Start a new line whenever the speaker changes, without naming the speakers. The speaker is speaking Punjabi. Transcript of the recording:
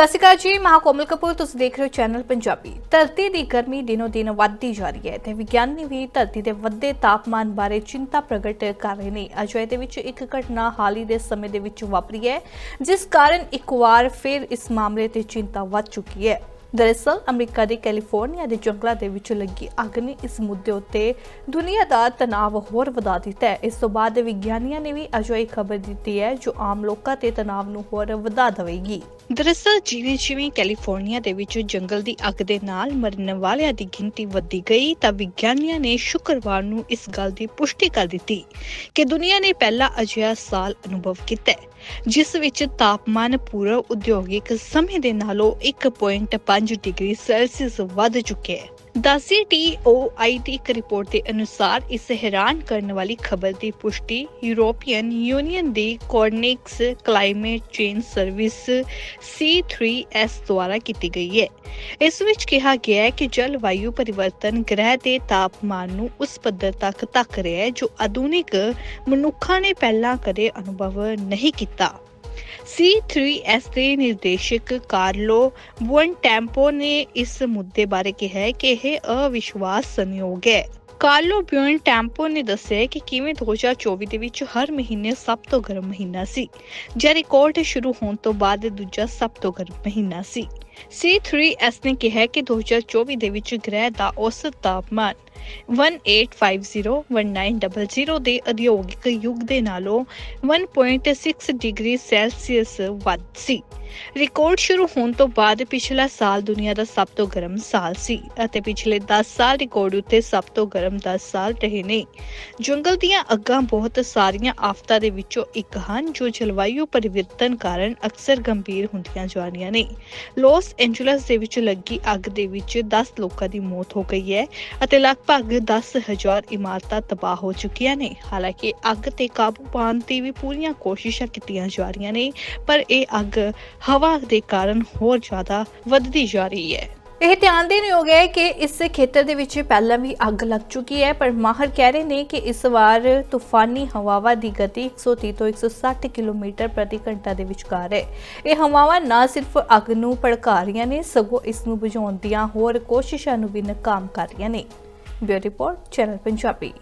ਸਤਿ ਸ਼੍ਰੀ ਅਕਾਲ ਜੀ, ਮੈਂ ਕੋਮਲ ਕਪੂਰ, ਤੁਸੀਂ ਦੇਖ ਰਹੇ ਹੋ ਚੈਨਲ ਪੰਜਾਬੀ। ਧਰਤੀ ਦੀ ਗਰਮੀ ਦਿਨੋ ਦਿਨ ਵੱਧਦੀ ਜਾ ਰਹੀ ਹੈ ਤੇ ਵਿਗਿਆਨੀ ਵੀ ਧਰਤੀ ਦੇ ਵੱਧਦੇ ਤਾਪਮਾਨ ਬਾਰੇ ਚਿੰਤਾ ਪ੍ਰਗਟ ਕਰ ਰਹੇ ਨੇ। ਅਜਿਹੇ ਦੇ ਵਿੱਚ ਇੱਕ ਘਟਨਾ ਹਾਲ ਹੀ ਦੇ ਸਮੇਂ ਦੇ ਵਿੱਚ ਵਾਪਰੀ ਹੈ, ਜਿਸ ਕਾਰਨ ਇੱਕ ਵਾਰ ਫਿਰ ਇਸ ਮਾਮਲੇ ਤੇ ਚਿੰਤਾ ਵੱਧ ਚੁੱਕੀ ਹੈ। ਦਰਅਸਲ, ਅਮਰੀਕਾ ਦੇ ਕੈਲੀਫੋਰਨੀਆ ਦੇ ਜੰਗਲਾਂ ਦੇ ਵਿੱਚ ਲੱਗੀ ਅੱਗ ਨੇ ਇਸ ਮੁੱਦੇ ਉੱਤੇ ਦੁਨੀਆ ਦਾ ਤਣਾਅ ਹੋਰ ਵਧਾ ਦਿੱਤਾ ਹੈ। ਇਸ ਤੋਂ ਬਾਅਦ ਵਿਗਿਆਨੀਆਂ ਨੇ ਵੀ ਅਜਿਹੀ ਖਬਰ ਦਿੱਤੀ ਹੈ ਜੋ ਆਮ ਲੋਕਾਂ ਤੇ ਤਣਾਅ ਨੂੰ ਹੋਰ ਵਧਾ ਦੇਵੇਗੀ। ਦਰਅਸਲ ਜਿਵੇਂ ਜਿਵੇਂ ਕੈਲੀਫੋਰਨੀਆ ਦੇ ਵਿੱਚ ਜੰਗਲ ਦੀ ਅੱਗ ਦੇ ਨਾਲ ਮਰਨ ਵਾਲਿਆਂ ਦੀ ਗਿਣਤੀ ਵਧਦੀ ਗਈ, ਤਾਂ ਵਿਗਿਆਨੀਆਂ ਨੇ ਸ਼ੁੱਕਰਵਾਰ ਨੂੰ ਇਸ ਗੱਲ ਦੀ ਪੁਸ਼ਟੀ ਕਰ ਦਿੱਤੀ ਕਿ ਦੁਨੀਆ ਨੇ ਪਹਿਲਾ ਅਜਿਹਾ ਸਾਲ ਅਨੁਭਵ ਕੀਤਾ ਜਿਸ ਵਿੱਚ ਤਾਪਮਾਨ ਪੂਰਾ ਉਦਯੋਗਿਕ ਸਮੇਂ ਦੇ ਨਾਲੋਂ 1.5 ਡਿਗਰੀ ਸੈਲਸੀਅਸ ਵੱਧ ਚੁੱਕਿਆ ਹੈ। ਦੱਸੀ ਟੀਓਆਈਟੀ ਇੱਕ ਰਿਪੋਰਟ ਦੇ ਅਨੁਸਾਰ ਇਸ ਹੈਰਾਨ ਕਰਨ ਵਾਲੀ ਖਬਰ ਦੀ ਪੁਸ਼ਟੀ ਯੂਰੋਪੀਅਨ ਯੂਨੀਅਨ ਦੀ Copernicus climate change service C3S ਦੁਆਰਾ ਕੀਤੀ ਗਈ ਹੈ। ਇਸ ਵਿੱਚ ਕਿਹਾ ਗਿਆ ਹੈ ਕਿ ਜਲਵਾਯੂ ਪਰਿਵਰਤਨ ਗ੍ਰਹਿ ਦੇ ਤਾਪਮਾਨ ਨੂੰ ਉਸ ਪੱਧਰ ਤੱਕ ਧੱਕ ਰਿਹਾ ਹੈ ਜੋ ਆਧੁਨਿਕ ਮਨੁੱਖਾਂ ਨੇ ਪਹਿਲਾਂ ਕਦੇ ਅਨੁਭਵ ਨਹੀਂ ਕੀਤਾ। C3S ਦੇ ਨਿਰਦੇਸ਼ਕ ਕਾਰਲੋ ਬੁਇਨਟੈਂਪੋ ਨੇ ਇਸ ਮੁੱਦੇ ਬਾਰੇ ਕਿਹਾ ਕਿ ਇਹ ਅਵਿਸ਼ਵਾਸਨਯੋਗ ਹੈ। ਕਾਰਲੋ ਬੁਇਨਟੈਂਪੋ ਨੇ ਦੱਸਿਆ ਕਿ ਕਿਵੇਂ 2024 ਦੇ ਵਿੱਚ ਹਰ ਮਹੀਨੇ ਸਭ ਤੋਂ ਗਰਮ ਮਹੀਨਾ ਸੀ। ਜੇ ਰਿਕਾਰਡ ਸ਼ੁਰੂ ਹੋਣ ਤੋਂ ਬਾਅਦ ਦੂਜਾ ਸਭ ਤੋਂ ਗਰਮ ਮਹੀਨਾ ਸੀ। C3S ਨੇ ਕਿਹਾ ਕਿ 2024 ਦੇ ਵਿੱਚ ਗ੍ਰਹਿ ਦਾ ਔਸਤ ਤਾਪਮਾਨ 1850-1900 ਦੇ ਉਦਯੋਗਿਕ ਯੁੱਗ ਦੇ ਨਾਲੋਂ 1.6 ਡਿਗਰੀ ਸੈਲਸੀਅਸ ਵੱਧ ਸੀ। ਰਿਕਾਰਡ ਸ਼ੁਰੂ ਹੋਣ ਤੋਂ ਬਾਅਦ ਪਿਛਲਾ ਸਾਲ ਦੁਨੀਆ ਦਾ ਸਭ ਤੋਂ ਗਰਮ ਸਾਲ ਸੀ ਅਤੇ ਪਿਛਲੇ 10 ਸਾਲ ਰਿਕਾਰਡ ਉੱਤੇ ਸਭ ਤੋਂ ਗਰਮ 10 ਸਾਲ ਰਹੇ ਨੇ। ਜੰਗਲ ਦੀਆਂ ਅੱਗਾਂ ਬਹੁਤ ਸਾਰੀਆਂ ਆਫਤਾਂ ਦੇ ਵਿੱਚੋਂ ਇੱਕ ਹਨ ਜੋ ਜਲਵਾਯੂ ਪਰਿਵਰਤਨ ਕਾਰਨ ਅਕਸਰ ਗੰਭੀਰ ਹੁੰਦੀਆਂ ਜਾ ਰਹੀਆਂ ਨੇ। ਲਾਸ ਐਂਜਲਸ ਦੇ ਵਿੱਚ ਲੱਗੀ ਅੱਗ ਦੇ ਵਿੱਚ 10 ਲੋਕਾਂ ਦੀ ਮੌਤ ਹੋ ਗਈ ਹੈ ਅਤੇ ਲਗਭਗ 10000 ਇਮਾਰਤਾਂ ਤਬਾਹ ਹੋ ਚੁੱਕੀਆਂ ਨੇ। ਹਾਲਾਂਕਿ ਅੱਗ ਤੇ ਕਾਬੂ ਪਾਉਣ ਦੀ ਵੀ ਪੂਰੀਆਂ ਕੋਸ਼ਿਸ਼ਾਂ ਕੀਤੀਆਂ ਜਾ ਰਹੀਆਂ ਨੇ, ਪਰ ਇਹ ਅੱਗ ਹਵਾ ਦੇ ਕਾਰਨ ਹੋਰ ਜ਼ਿਆਦਾ ਵੱਧਦੀ ਜਾ ਰਹੀ ਹੈ। ਇਹ ਧਿਆਨ ਦੇਣ ਯੋਗ ਹੈ ਕਿ ਇਸ ਖੇਤਰ ਦੇ ਵਿੱਚ ਪਹਿਲਾਂ ਵੀ ਅੱਗ ਲੱਗ ਚੁੱਕੀ ਹੈ, ਪਰ ਮਾਹਰ ਕਹਿ ਰਹੇ ਨੇ ਕਿ ਇਸ ਵਾਰ ਤੂਫਾਨੀ ਹਵਾਵਾਂ ਦੀ ਗਤੀ 130 ਤੋਂ 160 ਕਿਲੋਮੀਟਰ ਪ੍ਰਤੀ ਘੰਟਾ ਦੇ ਵਿਚਕਾਰ ਹੈ। ਇਹ ਹਵਾਵਾਂ ਨਾ ਸਿਰਫ ਅੱਗ ਨੂੰ ਭੜਕਾ ਰਹੀਆਂ ਨੇ, ਸਗੋਂ ਇਸ ਨੂੰ ਬੁਝਾਉਣ ਦੀਆਂ ਹੋਰ ਕੋਸ਼ਿਸ਼ਾਂ ਨੂੰ ਵੀ ਨਾਕਾਮ ਕਰ ਰਹੀਆਂ ਨੇ। Beauty report, channel Punjabi.